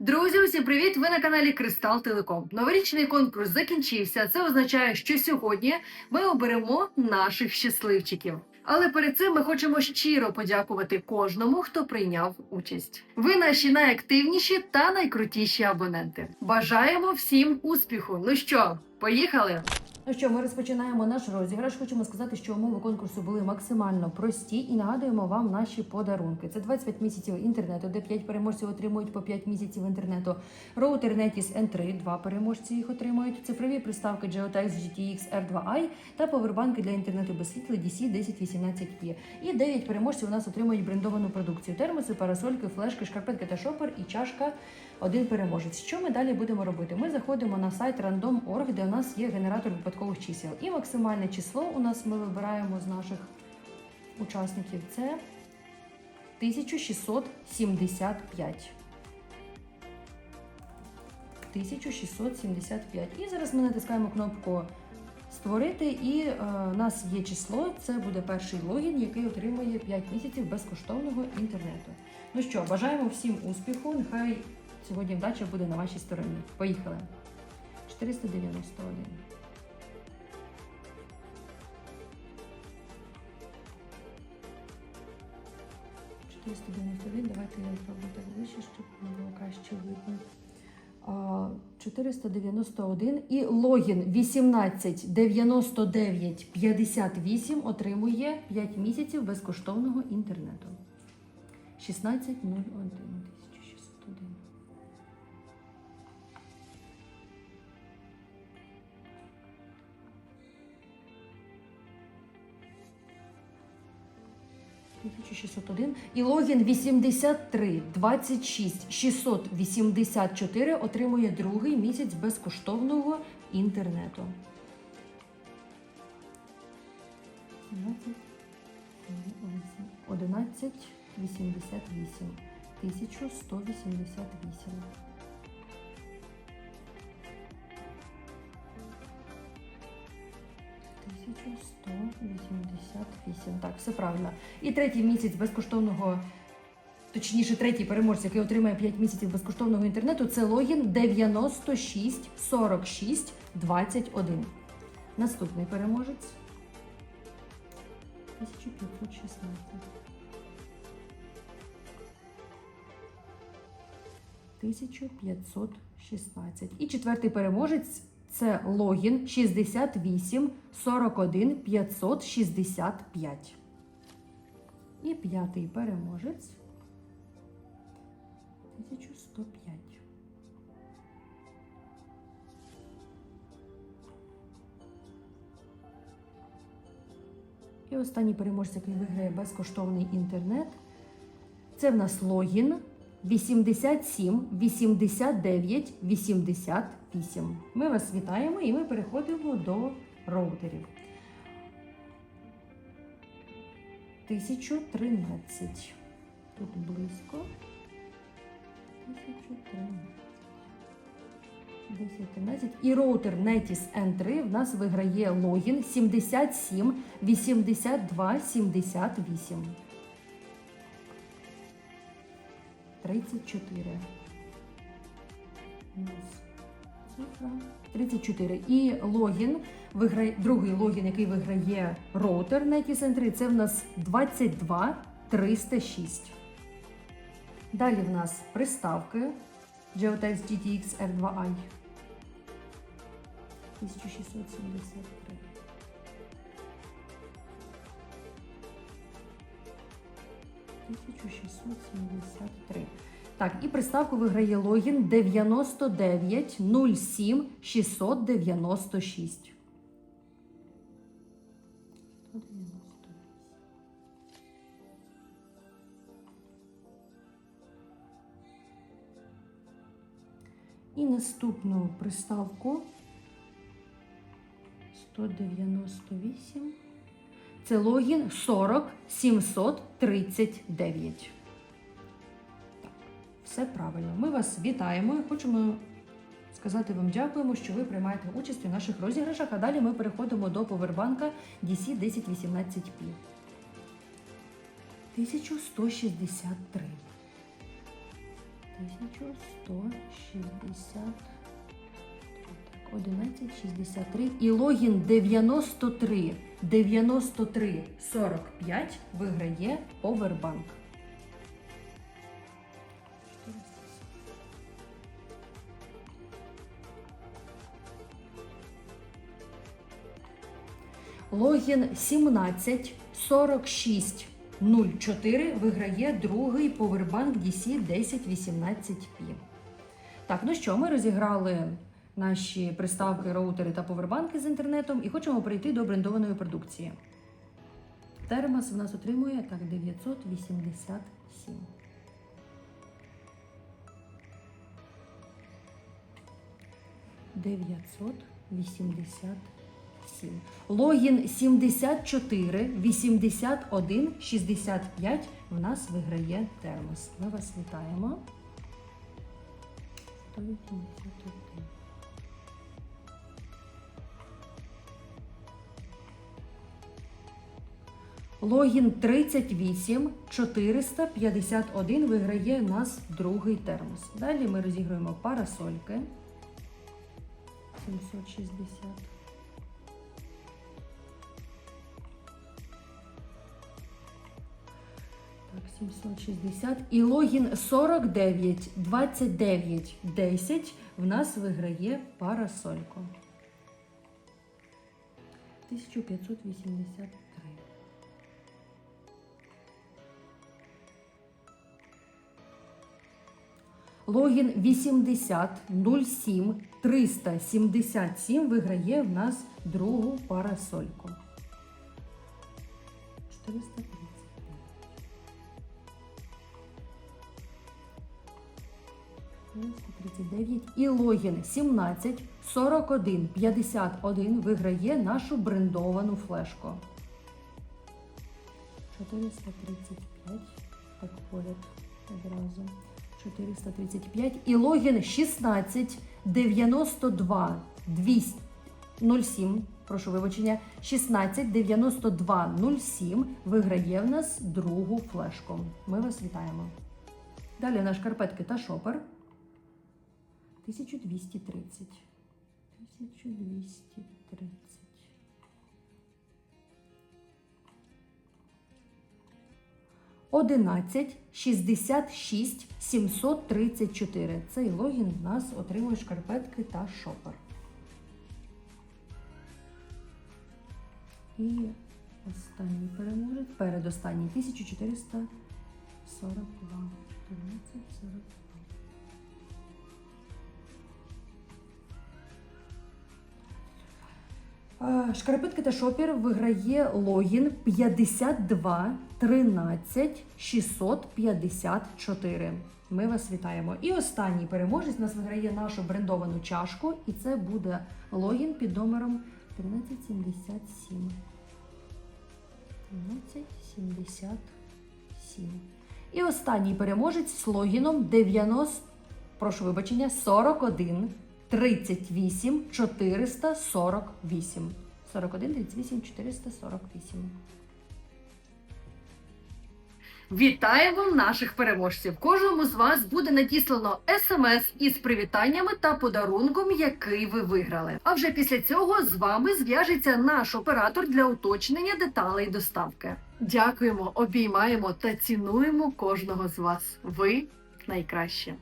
Друзі, усім привіт! Ви на каналі Кристал Телеком. Новорічний конкурс закінчився. Це означає, що сьогодні ми оберемо наших щасливчиків. Але перед цим ми хочемо щиро подякувати кожному, хто прийняв участь. Ви наші найактивніші та найкрутіші абоненти. Бажаємо всім успіху! Ну що, поїхали? Ну що, ми розпочинаємо наш розіграш. Хочемо сказати, що умови конкурсу були максимально прості і нагадуємо вам наші подарунки. Це 25 місяців інтернету, де 5 переможців отримують по 5 місяців інтернету. Роутер Netis N3, два переможці їх отримують. Цифрові приставки Geotex GTX R2i та повербанки для інтернету без світла DC 1018P. І 9 переможців у нас отримують брендовану продукцію: термоси, парасольки, флешки, шкарпетки та шопер і чашка. Один переможець. Що ми далі будемо робити? Ми заходимо на сайт random.org, де у нас є генератор випадкових чисел. І максимальне число у нас ми вибираємо з наших учасників. Це 1675. 1675. І зараз ми натискаємо кнопку Створити, і е, у нас є число. Це буде перший логін, який отримує 5 місяців безкоштовного інтернету. Ну що, бажаємо всім успіху. Нехай сьогодні вдача буде на вашій стороні. Поїхали. 491. «491», Давайте я зроблю так ближче, щоб було краще видно. 491 і логін 189958 отримує 5 місяців безкоштовного інтернету. 1601 1601. «1601» і логін 83 26 684 отримує другий місяць безкоштовного інтернету. 11 88 1188 1188. Так, все правильно. І третій місяць безкоштовного, точніше, третій переможець, який отримає 5 місяців безкоштовного інтернету, це логін 96 46 21. Наступний переможець 1516. Тисячу п'ятсот шістнадцять. І четвертий переможець це логін 68 41 565. І п'ятий переможець 1105. І останній переможець, який виграє безкоштовний інтернет, це в нас логін 87 89 88. Ми вас вітаємо і ми переходимо до роутерів. 1013. Тут близько. 1013. 10, 13. І роутер Netis N3 в нас виграє логін 77 82 78. 34. У цифра 34. І логін, виграє, другий логін, який виграє роутер Netis N3, це в нас 22 306. Далі в нас приставки Geotex GTX R2i. 1673. Тисячу 1673. Так, і приставку виграє логін 99 07 696. І наступну приставку 198. Це логін 40 739. Все правильно. Ми вас вітаємо і хочемо сказати вам дякуємо, що ви приймаєте участь у наших розіграшах. А далі ми переходимо до повербанка DC 1018P. 1163. 1160. Так, 1163 і логін 93 93 45 виграє Powerbank. Логін 17 46 04 виграє другий повербанк DC 1018P. Так, ну що, ми розіграли наші приставки, роутери та повербанки з інтернетом і хочемо перейти до брендованої продукції. Термос в нас отримує так 987. Дев'ятсот вісімдесят сім. Логін 74 81 65 в нас виграє термос. Ми вас вітаємо. Логін 38 451 виграє у нас другий термос. Далі ми розігруємо парасольки. 760. 760. І логін 49 29 10 в нас виграє парасольку. 1583. Логін 80 07 377 виграє в нас другу парасольку. 435. І логін 17 41 51 виграє нашу брендовану флешку. 435. Так, поряд одразу. 435. І логін 16 92 200 07. Прошу вибачення. 16 92 07 виграє в нас другу флешку. Ми вас вітаємо. Далі наш карпетки та шопер. 1230. 1230. Одинадцять шістдесят шість сімсот тридцять чотири. Цей логін в нас отримує шкарпетки та шопер. І останній переможець. Передостанній 1442. 1442. Шкарпетки та шопір виграє логін 52 13 654. Ми вас вітаємо. І останній переможець нас виграє нашу брендовану чашку, і це буде логін під номером 1377. 1377. І останній переможець з логіном 90, прошу вибачення, 41 38 448. 41 38 448. Вітаємо наших переможців! Кожному з вас буде надіслано смс із привітаннями та подарунком, який ви виграли. А вже після цього з вами зв'яжеться наш оператор для уточнення деталей доставки. Дякуємо, обіймаємо та цінуємо кожного з вас. Ви найкраще.